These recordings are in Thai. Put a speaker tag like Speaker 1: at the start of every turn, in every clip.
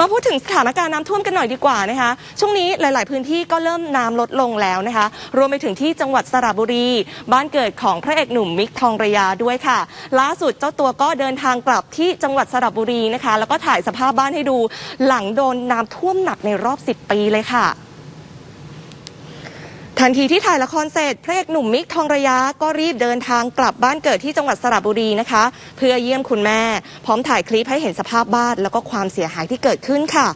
Speaker 1: มาพูดถึงสถานการณ์น้ำท่วมกันหน่อยดีกว่านะคะ ช่วงนี้หลาย ๆ พื้นที่ก็เริ่มน้ำลดลงแล้วนะคะ รวมไปถึงที่จังหวัดสระบุรี บ้านเกิดของพระเอกหนุ่มมิกทองระยาด้วยค่ะ ล่าสุดเจ้าตัวก็เดินทางกลับที่จังหวัดสระบุรีนะคะ แล้วก็ถ่ายสภาพบ้านให้ดูหลังโดนน้ำท่วมหนักในรอบ 10 ปีเลยค่ะ ทันทีที่ถ่ายละครเสร็จพระเอกหนุ่มมิกทองระยะก็รีบเดินทางกลับบ้านเกิดที่จังหวัดสระบุรีนะคะ เพื่อเยี่ยมคุณแม่ พร้อมถ่ายคลิปให้เห็นสภาพบ้านแล้วก็ความเสียหายที่เกิดขึ้นค่ะ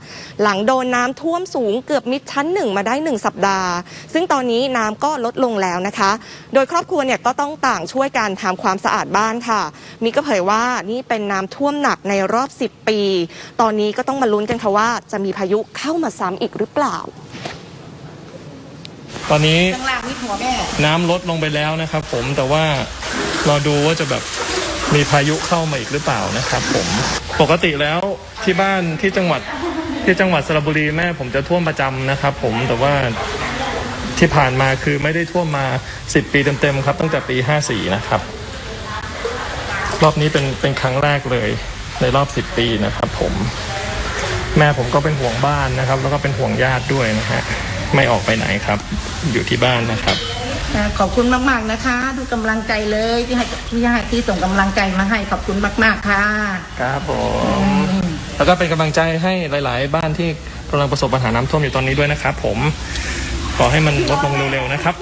Speaker 1: หลังโดนน้ำท่วมสูงเกือบมิดชั้นหนึ่งมาได้หนึ่งสัปดาห์ ซึ่งตอนนี้น้ำก็ลดลงแล้วนะคะ โดยครอบครัวเนี่ยก็ต้องต่างช่วยกันทำความสะอาดบ้านค่ะ มิกก็เผยว่านี่เป็นน้ำท่วมหนักในรอบ 10 ปี ตอนนี้ก็ต้องมาลุ้นกันค่ะว่า จะมีพายุเข้ามาซ้ำอีกหรือเปล่า
Speaker 2: ตอนนี้
Speaker 3: ข้างล่างนี่หัวแม่
Speaker 2: น้ำลดลงไปแล้วนะครับผมแต่ว่ารอดูว่าจะแบบมีพายุเข้ามาอีกหรือเปล่านะครับผมปกติแล้วที่บ้านที่จังหวัดที่จังหวัดสระบุรีแม่ผมจะท่วมประจำนะครับผมแต่ว่าที่ผ่านมาคือไม่ได้ท่วมมา 10 ปีเต็มๆครับตั้งแต่ปี 54 นะครับ รอบนี้เป็นเป็นครั้งแรกเลยในรอบ 10 ปีนะครับผม แม่ผมก็เป็นห่วงบ้านนะครับ แล้วก็เป็นห่วงญาติด้วยนะฮะ ไม่ออกไปไหนครับ อยู่ที่บ้านนะครับ
Speaker 3: อ่าขอบคุณมาก ๆ นะคะทุกกำลังใจเลยที่ให้ที่ให้ที่ส่งกำลังใจมาให้ขอบคุณมาก ๆ ค่ะ
Speaker 2: ครับผม แล้วก็เป็นกำลังใจให้หลาย ๆ บ้านที่กำลังประสบปัญหาน้ำท่วมอยู่ตอนนี้ด้วยนะครับผม ขอให้มันลดลงเร็วๆนะครับ